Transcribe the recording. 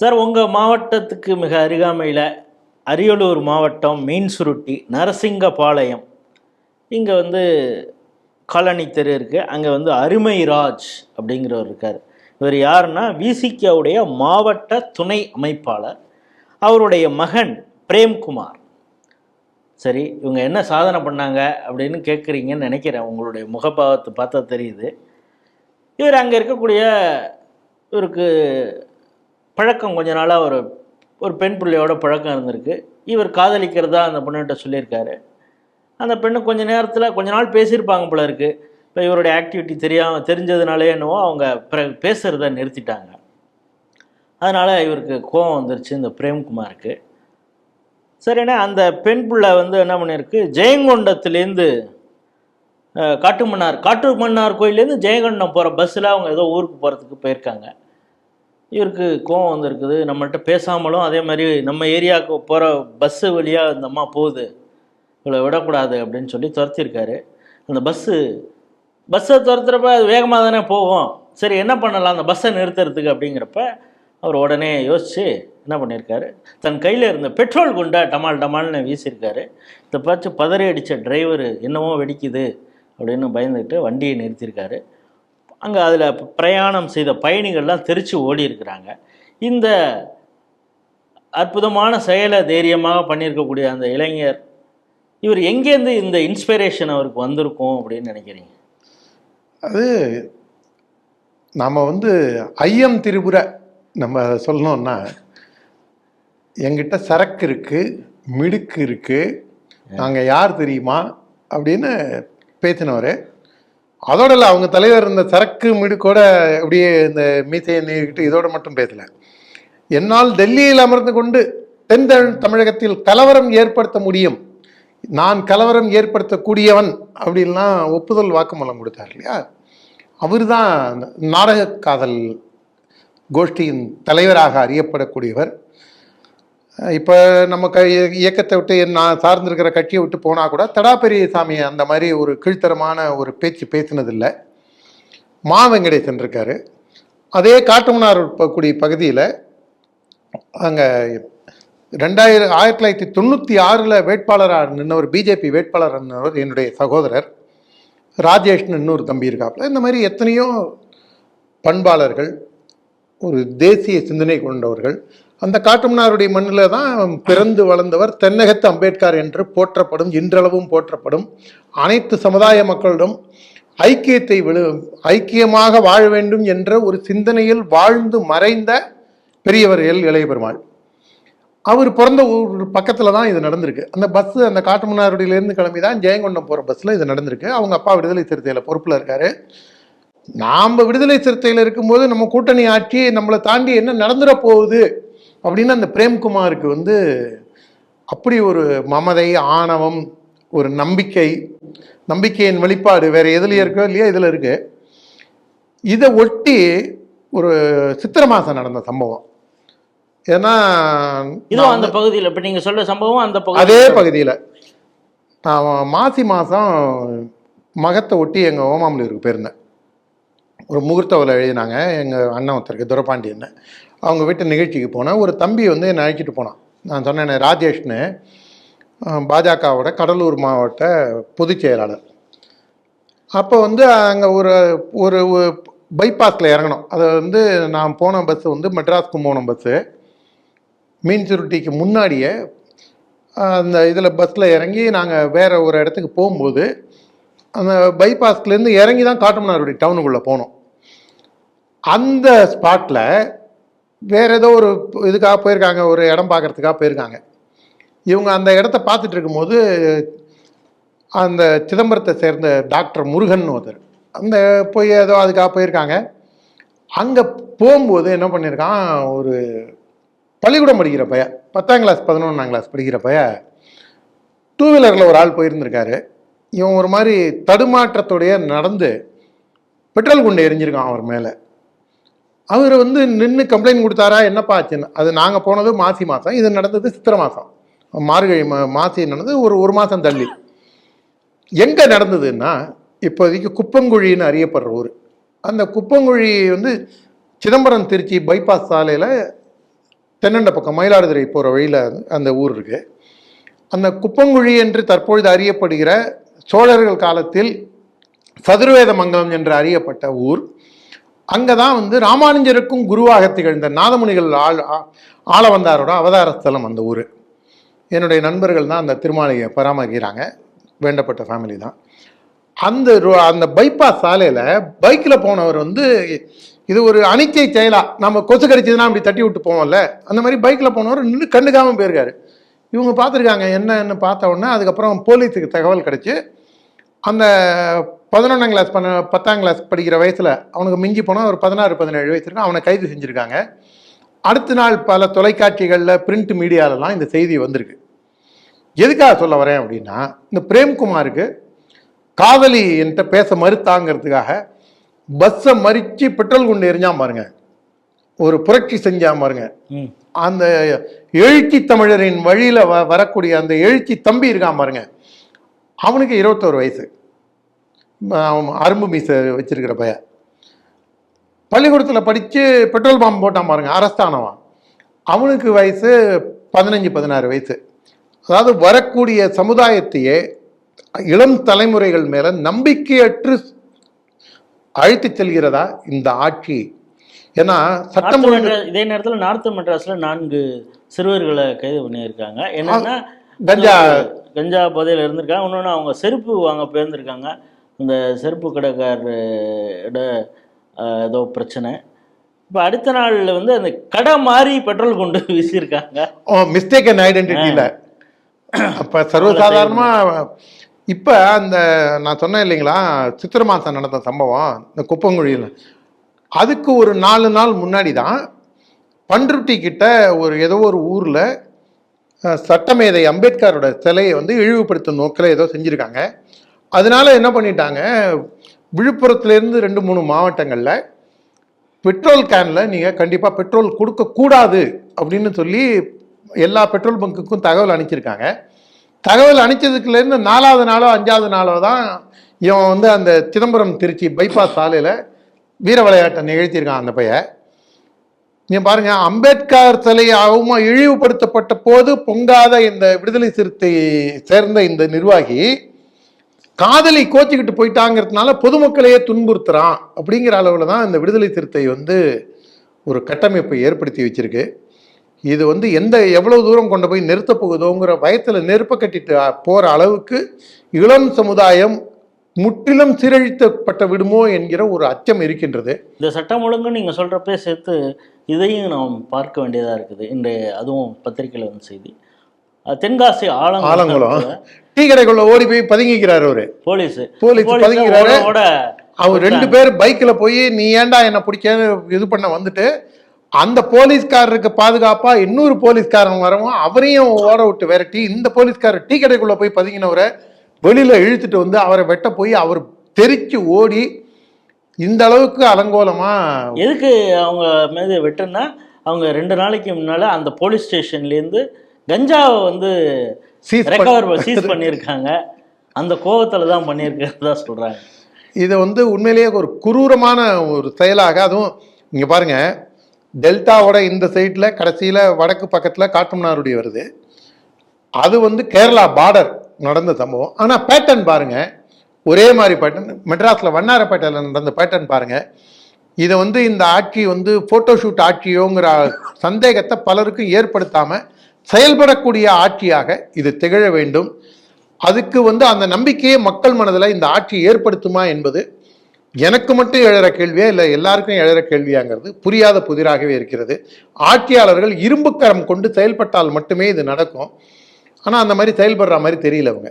Sir உங்கள் மாவட்டத்துக்கு மிக அருகாமையில் அரியலூர் மாவட்டம் மீன்சுருட்டி நரசிங்கபாளையம். இங்கே வந்து காலனி தெரு இருக்குது அங்கே வந்து அருமைராஜ் அப்படிங்கிறவர் இருக்கார். இவர் யாருன்னா விசிகேவுடைய மாவட்ட துணை அமைப்பாளர். அவருடைய மகன் பிரேம்குமார். சரி இவங்க என்ன சாதனை பண்ணாங்க அப்படின்னு கேட்குறீங்கன்னு நினைக்கிறேன். உங்களுடைய முகபாவத்தை பார்த்தா தெரியுது. இவர் அங்கே இருக்கக்கூடிய இவருக்கு பழக்கம் கொஞ்ச நாளாக ஒரு ஒரு பெண் பிள்ளையோட பழக்கம் இருந்திருக்கு. இவர் காதலிக்கிறதா அந்த பொண்ணுகிட்ட சொல்லியிருக்காரு. அந்த பெண்ணு கொஞ்ச நேரத்தில் கொஞ்ச நாள் பேசியிருப்பாங்க போல இருக்கு. இப்போ இவருடைய ஆக்டிவிட்டி தெரியாமல் தெரிஞ்சதுனாலே என்னவோ அவங்க பிறகு பேசுகிறத நிறுத்திட்டாங்க. அதனால் இவருக்கு கோவம் வந்துருச்சு இந்த பிரேம்குமாருக்கு. சரிண்ணே அந்த பெண் பிள்ளை வந்து என்ன பண்ணியிருக்கு? ஜெயங்கொண்டத்துலேருந்து காட்டுமன்னார் காட்டுமன்னார் கோயிலேருந்து ஜெயங்கொண்டம் போகிற பஸ்ஸில் அவங்க ஏதோ ஊருக்கு போகிறதுக்கு போயிருக்காங்க. இவருக்கு கோவம் வந்திருக்குது. நம்மள்கிட்ட பேசாமலும் அதே மாதிரி நம்ம ஏரியாவுக்கு போகிற பஸ்ஸு வழியாக இந்த அம்மா போகுது. இவ்வளோ விடக்கூடாது அப்படின்னு சொல்லி துரத்திருக்காரு அந்த பஸ்ஸு பஸ்ஸை துரத்துறப்ப அது வேகமாக தானே போகும். சரி என்ன பண்ணலாம்? அந்த பஸ்ஸை நிறுத்துறதுக்கு அப்படிங்கிறப்ப அவர் உடனே யோசித்து என்ன பண்ணியிருக்காரு? தன் கையில் இருந்த பெட்ரோல் குண்டை டமால் டமால்னு வீசியிருக்காரு. இதை பார்த்து பதறி அடித்த டிரைவர் என்னமோ வெடிக்குது அப்படின்னு பயந்துக்கிட்டு வண்டியை நிறுத்தியிருக்காரு. அங்கே அதில் பிரயாணம் செய்த பயணிகள்லாம் தெரிச்சு ஓடி இருக்கிறாங்க. இந்த அற்புதமான செயலை தைரியமாக பண்ணியிருக்கக்கூடிய அந்த இளைஞர் இவர் எங்கேருந்து இந்த இன்ஸ்பிரேஷன் அவருக்கு வந்திருக்கும் அப்படின்னு நினைக்கிறீங்க? அது நாம் வந்து ஐயம் திரிபுர நம்ம சொல்லணும்னா எங்கிட்ட சரக்கு இருக்கு மிடுக்கு இருக்கு நாங்கள் யார் தெரியுமா அப்படின்னு பேசினவர் அதோட இல்லை அவங்க தலைவர் இந்த சரக்கு மிடுக்கோட அப்படியே இந்த மீசையை நீக்கிட்டு இதோட மட்டும் பேசல. என்னால் டெல்லியில் அமர்ந்து கொண்டு தென் தமிழகத்தில் கலவரம் ஏற்படுத்த முடியும். நான் கலவரம் ஏற்படுத்தக்கூடியவன் அப்படின்லாம் ஒப்புதல் வாக்குமூலம் கொடுத்தார் இல்லையா? அவர் தான் நாடக காதல் கோஷ்டியின் தலைவராக அறியப்படக்கூடியவர். இப்போ நம்ம க இயக்கத்தை விட்டு நான் சார்ந்திருக்கிற கட்சியை விட்டு போனால் கூட தடா பெரியசாமி அந்த மாதிரி ஒரு கீழ்த்தரமான ஒரு பேச்சு பேசினதில்லை. மா வெங்கடேசன் இருக்காரு. அதே காட்டுமனார் இருக்கக்கூடிய பகுதியில் அங்கே ரெண்டாயிரம் ஆயிரத்தி தொள்ளாயிரத்தி தொண்ணூற்றி ஆறில் வேட்பாளராக நின்றவர் பிஜேபி வேட்பாளராக நின்றவர் என்னுடைய சகோதரர் ராஜேஷ்னு இன்னொரு தம்பி இருக்காப்புல. இந்த மாதிரி எத்தனையோ பண்பாளர்கள் ஒரு தேசிய சிந்தனை கொண்டவர்கள் அந்த காட்டுமன்னாருடைய மண்ணில் தான் பிறந்து வளர்ந்தவர் தென்னகத்து அம்பேத்கர் என்று போற்றப்படும் இன்றளவும் போற்றப்படும் அனைத்து சமுதாய மக்களிடம் ஐக்கியத்தை விழு ஐக்கியமாக வாழ வேண்டும் என்ற ஒரு சிந்தனையில் வாழ்ந்து மறைந்த பெரியவர் எல். இளைய பெருமாள் அவர் பிறந்த ஊர் பக்கத்தில் தான் இது நடந்திருக்கு. அந்த பஸ்ஸு அந்த காட்டுமன்னாருடையிலேருந்து கிளம்பி தான் ஜெயங்கொண்டம் போகிற பஸ்ஸில் இது நடந்திருக்கு. அவங்க அப்பா விடுதலை சிறுத்தையில் பொறுப்பில் இருக்காரு. நாம் விடுதலை சிறுத்தையில் இருக்கும்போது நம்ம கூட்டணி ஆட்சி நம்மளை தாண்டி என்ன நடந்துட போகுது? அப்படின்னு அந்த பிரேம்குமாருக்கு வந்து அப்படி ஒரு மமதை ஆணவம் ஒரு நம்பிக்கை நம்பிக்கையின் வெளிப்பாடு வேற எதுலையும் இருக்கோ இல்லையா இதில் இருக்கு. இதை ஒட்டி ஒரு சித்திரை மாதம் நடந்த சம்பவம். ஏன்னா இதுவும் அந்த பகுதியில் இப்போ நீங்கள் சொல்ற சம்பவம் அந்த பகுதி அதே பகுதியில். நான் மாசி மாதம் மகத்தை ஒட்டி எங்கள் ஓமாமலூருக்கு போயிருந்தேன். ஒரு முகூர்த்த உலை எழுதினாங்க. எங்கள் அண்ணன் ஒருத்தருக்கு துரபாண்டியன்னு அவங்க வீட்டு நிகழ்ச்சிக்கு போனேன் ஒரு தம்பி வந்து என்னை அழைச்சிட்டு போனான். நான் சொன்னேன் ராஜேஷ்னு பாஜகவோட கடலூர் மாவட்ட பொதுச் செயலாளர். அப்போ வந்து அங்கே ஒரு ஒரு பைபாஸில் இறங்கணும் அது வந்து நான் போன பஸ்ஸு வந்து மெட்ராஸ்க்கு போன பஸ்ஸு மீன் சுருட்டிக்கு முன்னாடியே அந்த இதில் பஸ்ஸில் இறங்கி நாங்கள் வேறு ஒரு இடத்துக்கு போகும்போது அந்த பைபாஸ்லேருந்து இறங்கி தான் காட்டுமன்னாருடைய டவுனுக்குள்ளே போனோம். அந்த ஸ்பாட்டில் வேற ஏதோ ஒரு இதுக்காக போயிருக்காங்க ஒரு இடம் பார்க்கறதுக்காக போயிருக்காங்க. இவங்க அந்த இடத்த பார்த்துட்டு இருக்கும்போது அந்த சிதம்பரத்தை சேர்ந்த டாக்டர் முருகன் ஒருத்தர் அந்த போய் ஏதோ அதுக்காக போயிருக்காங்க. அங்கே போகும்போது என்ன பண்ணியிருக்கான் ஒரு பள்ளிக்கூடம் படிக்கிற பையன் பத்தாம் கிளாஸ் பதினொன்றாம் கிளாஸ் படிக்கிற பையன் டூ வீலரில் ஒரு ஆள் போயிருந்திருக்காரு. இவன் ஒரு மாதிரி தடுமாற்றத்தோடைய நடந்து பெட்ரோல் குண்டு எரிஞ்சிருக்கான் அவர் மேலே. அவர் வந்து நின்று கம்ப்ளைண்ட் கொடுத்தாரா என்னப்பா ஆச்சுன்னு. அது நாங்கள் போனது மாசி மாதம் இது நடந்தது சித்திரை மாதம் மார்கழி மா மாசி நடந்தது ஒரு ஒரு மாதம் தள்ளி. எங்கே நடந்ததுன்னா இப்போதைக்கு குப்பங்குழின்னு அறியப்படுற ஊர். அந்த குப்பங்குழி வந்து சிதம்பரம் திருச்சி பைபாஸ் சாலையில் தென்னண்ட பக்கம் மயிலாடுதுறை போகிற வழியில் அந்த ஊர் இருக்குது அந்த குப்பங்குழி என்று தற்பொழுது அறியப்படுகிற சோழர்கள் காலத்தில் சதுர்வேத மங்கலம் என்று அறியப்பட்ட ஊர். அங்கே தான் வந்து ராமானுஜருக்கும் குருவாக திகழ்ந்த நாதமுனிகள் ஆள் ஆள வந்தாரோட அவதாரஸ்தலம் அந்த ஊர். என்னுடைய நண்பர்கள் தான் அந்த திருமாலையை பராமரிக்கிறாங்க. வேண்டப்பட்ட ஃபேமிலி தான். அந்த அந்த பைபாஸ் சாலையில் பைக்கில் போனவர் வந்து இது ஒரு அனிச்சை செயலா நம்ம கொசு கடிச்சதுன்னா அப்படி தட்டி விட்டு போவோம்ல அந்த மாதிரி பைக்கில் போனவர் நின்று கண்டுக்காமல் போயிருக்காரு. இவங்க பார்த்துருக்காங்க என்னன்னு பார்த்த உடனே அதுக்கப்புறம் போலீஸுக்கு தகவல் கிடச்சி அந்த பதினொன்றாம் கிளாஸ் பண்ண பத்தாம் கிளாஸ் படிக்கிற வயசில் அவனுக்கு மிஞ்சி போனால் ஒரு பதினாறு பதினேழு வயசு இருக்கும். அவனை கைது செஞ்சுருக்காங்க. அடுத்த நாள் பல தொலைக்காட்சிகளில் பிரிண்ட் மீடியாலலாம் இந்த செய்தி வந்திருக்கு. எதுக்காக சொல்ல வரேன் அப்படின்னா இந்த பிரேம்குமாருக்கு காதலி என்கிட்ட பேச மறுத்தாங்கிறதுக்காக பஸ்ஸை மறித்து பெட்ரோல் குண்டு எரிஞ்சான் பாருங்க. ஒரு புரட்சி செஞ்சான் பாருங்க. அந்த எழுச்சி தமிழரின் வழியில் வ வரக்கூடிய அந்த எழுச்சி தம்பி இருக்கான் பாருங்க. அவனுக்கு இருபத்தோரு வயசு. அரும்பு மீசை வச்சிருக்கிற பையன். பள்ளிக்கூடத்தில் படித்து பெட்ரோல் பாம்பு போட்டான் பாருங்க அரெஸ்ட் ஆனவன் அவனுக்கு வயசு பதினஞ்சு பதினாறு வயசு. அதாவது வரக்கூடிய சமுதாயத்தையே இளம் தலைமுறைகள் மேலே நம்பிக்கையற்று அழைத்து செல்கிறதா இந்த ஆட்சி? ஏன்னா சட்டம் இதே நேரத்தில் நார்த் மெட்ராஸ்ல நான்கு சிறுவர்களை கைது பண்ணியிருக்காங்க. என்னன்னா கஞ்சா கஞ்சா போதையில் இருந்திருக்காங்க. இன்னொன்று அவங்க செருப்பு வாங்க போயிருந்திருக்காங்க. இந்த செருப்பு கடைக்காரோட ஏதோ பிரச்சனை. இப்போ அடுத்த நாளில் வந்து அந்த கடை மாறி பெட்ரோல் கொண்டு வீசியிருக்காங்க. மிஸ்டேக் அண்ட் ஐடென்டிட்டியில் அப்போ சர்வசாதாரணமாக இப்போ அந்த நான் சொன்னேன் இல்லைங்களா சித்திரை மாதம் நடந்த சம்பவம் இந்த குப்பங்குழியில். அதுக்கு ஒரு நாலு நாள் முன்னாடி தான் பண்ருட்டி கிட்ட ஒரு ஏதோ ஒரு ஊரில் சட்டமேதை அம்பேத்கரோட சிலையை வந்து இழிவுபடுத்தும் நோக்கில் ஏதோ செஞ்சுருக்காங்க. அதனால என்ன பண்ணிட்டாங்க? விழுப்புரத்துலேருந்து ரெண்டு மூணு மாவட்டங்களில் பெட்ரோல் கேனில் நீங்கள் கண்டிப்பாக பெட்ரோல் கொடுக்கக்கூடாது அப்படின்னு சொல்லி எல்லா பெட்ரோல் பங்குக்கும் தகவல் அனுப்பிச்சிருக்காங்க தகவல் அனுப்பிச்சதுக்குலேருந்து நாலாவது நாளோ அஞ்சாவது நாளோ தான் இவன் வந்து அந்த சிதம்பரம் திருச்சி பைபாஸ் சாலையில் வீர விளையாட்டை நிகழ்த்தியிருக்கான் அந்த பையன். நீங்கள் பாருங்கள் அம்பேத்கர் சிலை அவமா இழிவுபடுத்தப்பட்ட போது பொங்காத இந்த விடுதலை சிறுத்தை சேர்ந்த இந்த நிர்வாகி காதலை கோச்சிக்கிட்டு போயிட்டாங்கிறதுனால பொதுமக்களையே துன்புறுத்துறான் அப்படிங்கிற அளவில் தான் இந்த விடுதலை சிறுத்தை வந்து ஒரு கட்டமைப்பை ஏற்படுத்தி வச்சிருக்கு. இது வந்து எந்த எவ்வளோ தூரம் கொண்டு போய் நிறுத்தப் போகுதோங்கிற பயத்தில் நெருப்ப கட்டிட்டு போகிற அளவுக்கு இளம் சமுதாயம் முற்றிலும் சீரழித்தப்பட்ட விடுமோ என்கிற ஒரு அச்சம் இருக்கின்றது. இந்த சட்டம் ஒழுங்கு நீங்கள் சொல்கிறப்பே சேர்த்து இதையும் நாம் பார்க்க வேண்டியதாக இருக்குது. இன்றைய அதுவும் பத்திரிக்கையில் வந்து செய்தி. தென்காசி ஆலங்குளம் ஆலங்குளம். டீ கடைக்குள்ள ஓடி போய் பதுங்கிக்கிறாரு அவரு. போலீஸ். போலீஸ் பதுங்கிறாரு. ஓட அவர் ரெண்டு பேர் பைக்ல போய் நீ ஏன்டா என்ன பிடிக்க இது பண்ண வந்துட்டு? அந்த போலீஸ்காரருக்கு பாதுகாப்பா இன்னொரு போலீஸ்காரன் வரவும் அவரையும் ஓட விட்டு விரட்டி இந்த போலீஸ்காரர் டீ கடைக்குள்ள போய் பதுங்கினவரை வெளியில இழுத்துட்டு வந்து அவரை வெட்ட போய் அவர் தெரிச்சு ஓடி இந்த அளவுக்கு அலங்கோலமா? எதுக்கு அவங்க மீது வெட்டுன்னா அவங்க ரெண்டு நாளைக்கு முன்னால அந்த போலீஸ் ஸ்டேஷன்லேருந்து கஞ்சாவை வந்து ரெக்கவர் சீஸ் பண்ணியிருக்காங்க. அந்த கோவத்தில் தான் பண்ணியிருக்கிறதா சொல்கிறாங்க இது வந்து உண்மையிலேயே ஒரு குரூரமான ஒரு செயலாக அதுவும் இங்க பாருங்க டெல்டாவோட இந்த சைடில் கடைசியில் வடக்கு பக்கத்தில் காட்டுமன்னாருடைய வருது. அது வந்து கேரளா பார்டர் நடந்த சம்பவம். ஆனால் பேட்டர்ன் பாருங்க ஒரே மாதிரி பேட்டர்ன் மெட்ராஸில் வண்ணாரப்பேட்டையில் நடந்த பேட்டர்ன் பாருங்க. இதை வந்து இந்த ஆட்சி வந்து ஃபோட்டோஷூட் ஆட்சியோங்கிற சந்தேகத்தை பலருக்கும் ஏற்படுத்தாமல் செயல்படக்கூடிய ஆட்சியாக இது திகழ வேண்டும். அதுக்கு வந்து அந்த நம்பிக்கையை மக்கள் மனதில் இந்த ஆட்சி ஏற்படுத்துமா என்பது எனக்கு மட்டும் எழுற கேள்வியா இல்லை எல்லாருக்கும் எழற கேள்வியாங்கிறது புரியாத புதிராகவே இருக்கிறது. ஆட்சியாளர்கள் இரும்புக்கரம் கொண்டு செயல்பட்டால் மட்டுமே இது நடக்கும். ஆனால் அந்த மாதிரி செயல்படுற மாதிரி தெரியல அவங்க.